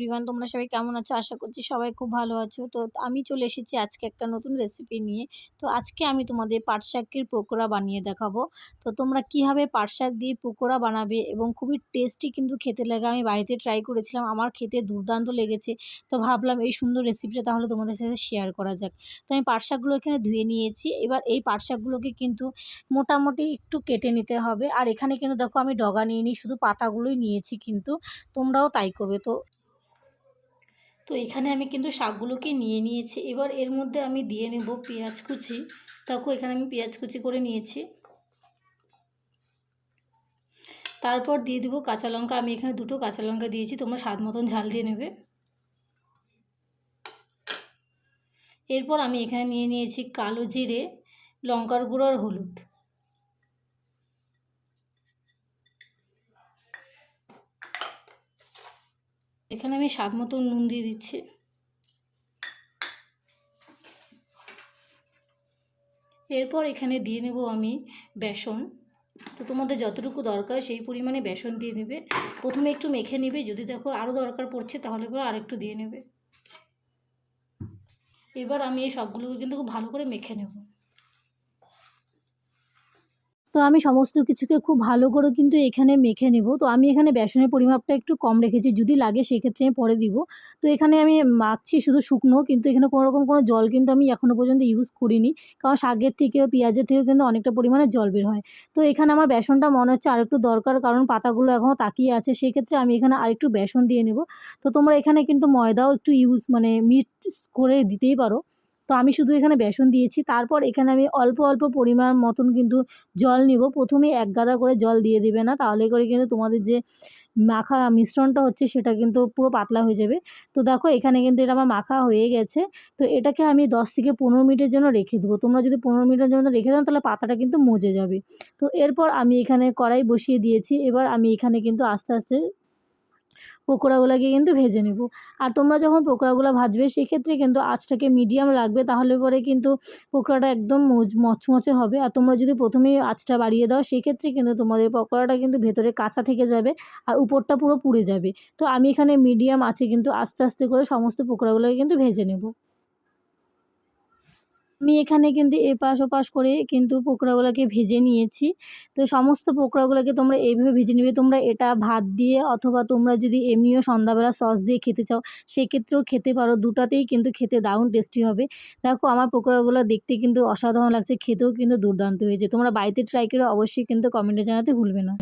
Everyone তোমরা সবাই কেমন আছো? আশা করছি সবাই খুব ভালো আছো। তো আমি চলে এসেছি আজকে একটা নতুন রেসিপি নিয়ে। তো আজকে আমি তোমাদের পাট শাকের পকোড়া বানিয়ে দেখাবো। তো তোমরা কীভাবে পাট শাক দিয়ে পকোড়া বানাবে এবং খুবই টেস্টি কিন্তু খেতে লাগে। আমি বাড়িতে ট্রাই করেছিলাম, আমার খেতে দুর্দান্ত লেগেছে। তো ভাবলাম এই সুন্দর রেসিপিটা তাহলে তোমাদের সাথে শেয়ার করা যাক। তো আমি পাট শাকগুলো এখানে ধুয়ে নিয়েছি। এবার এই পাট শাকগুলোকে কিন্তু মোটামুটি একটু কেটে নিতে হবে। আর এখানে কিন্তু দেখো আমি ডগা নিয়ে নিই, শুধু পাতাগুলোই নিয়েছি কিন্তু তোমরাও তাই করবে। তো তো এখানে আমি কিন্তু শাকগুলোকে নিয়ে নিয়েছি। এবার এর মধ্যে আমি দিয়ে নেব পেঁয়াজ কুচি। দেখো, এখানে আমি পেঁয়াজ কুচি করে নিয়েছি। তারপর দিয়ে দেবো কাঁচা লঙ্কা। আমি এখানে দুটো কাঁচা লঙ্কা দিয়েছি। তোমরা স্বাদ মতন ঝাল দিয়ে নেবে। এরপর আমি এখানে নিয়ে নিয়েছি কালো জিরে, লঙ্কার গুঁড়ো আর হলুদ। এখানে আমি স্বাদ মতো নুন দিয়ে দিচ্ছি। এরপর এখানে দিয়ে নেব আমি বেসন। তো তোমাদের যতটুকু দরকার সেই পরিমাণে বেসন দিয়ে নেবে। প্রথমে একটু মেখে নেবে, যদি দেখো আরও দরকার পড়ছে তাহলে পরে আরেকটু দিয়ে নেবে। এবার আমি এই সবগুলোকে কিন্তু খুব ভালো করে মেখে নেব। তো আমি সমস্ত কিছুকে খুব ভালো করে কিন্তু এখানে মেখে নেব। তো আমি এখানে বেসনের পরিমাপটা একটু কম রেখেছি, যদি লাগে সেক্ষেত্রে আমি পরে দিব। তো এখানে আমি মাখছি শুধু শুকনো, কিন্তু এখানে কোনো রকম কোনো জল কিন্তু আমি এখনও পর্যন্ত ইউজ করিনি। কারণ শাকের থেকেও, পেঁয়াজের থেকেও কিন্তু অনেকটা পরিমাণে জল বের হয়। তো এখানে আমার বেসনটা মনে হচ্ছে আরেকটু দরকার, কারণ পাতাগুলো এখনও তাকিয়ে আছে। সেক্ষেত্রে আমি এখানে আরেকটু বেসন দিয়ে নেব। তো তোমরা এখানে কিন্তু ময়দাও একটু ইউজ মানে মিট করে দিতেই পারো। তো আমি শুধু এখানে বেসন দিয়েছি। তারপর এখানে আমি অল্প অল্প পরিমাণ মতন কিন্তু জল নিব। প্রথমে এক গাদা করে জল দিয়ে দিবে না, তাহলে করে কিন্তু তোমাদের যে মাখা মিশ্রণটা হচ্ছে সেটা কিন্তু পুরো পাতলা হয়ে যাবে। তো দেখো এখানে কিন্তু এটা আমার মাখা হয়ে গেছে। তো এটাকে আমি দশ থেকে পনেরো মিনিটের জন্য রেখে দেবো। তোমরা যদি পনেরো মিনিটের জন্য রেখে দাও, তাহলে পাতাটা কিন্তু মজে যাবে। তো এরপর আমি এখানে কড়াই বসিয়ে দিয়েছি। এবার আমি এখানে কিন্তু আস্তে আস্তে পকোড়াগুলোকে কিন্তু ভেজে নেব। আর তোমরা যখন পকোড়াগুলো ভাজবে, সেক্ষেত্রে কিন্তু আঁচটাকে মিডিয়াম রাখবে তাহলে পরে কিন্তু পকোড়াটা একদম মচমচে হবে। আর তোমরা যদি প্রথমেই আঁচটা বাড়িয়ে দাও, সেক্ষেত্রে কিন্তু তোমাদের পকোড়াটা কিন্তু ভেতরে কাঁচা থেকে যাবে আর উপরটা পুরো পুড়ে যাবে। তো আমি এখানে মিডিয়াম আছে, কিন্তু আস্তে আস্তে করে সমস্ত পকোড়াগুলোকে কিন্তু ভেজে নেব। আমি এখানে কিন্তু এপাশ ওপাশ করে কিন্তু পকোড়াগুলোকে ভেজে নিয়েছি। তো সমস্ত পকোড়াগুলোকে তোমরা এইভাবে ভেজে নেবে। তোমরা এটা ভাত দিয়ে অথবা তোমরা যদি এমনিও সন্ধ্যাবেলা সস দিয়ে খেতে চাও, সেক্ষেত্রেও খেতে পারো। দুটাতেই কিন্তু খেতে দারুণ টেস্টি হবে। দেখো, আমার পকোড়াগুলো দেখতে কিন্তু অসাধারণ লাগছে। খেতেও কিন্তু দুর্দান্ত হয়েছে। তোমরা বাড়িতে ট্রাই করে, অবশ্যই কিন্তু কমেন্টে জানাতে ভুলবে না।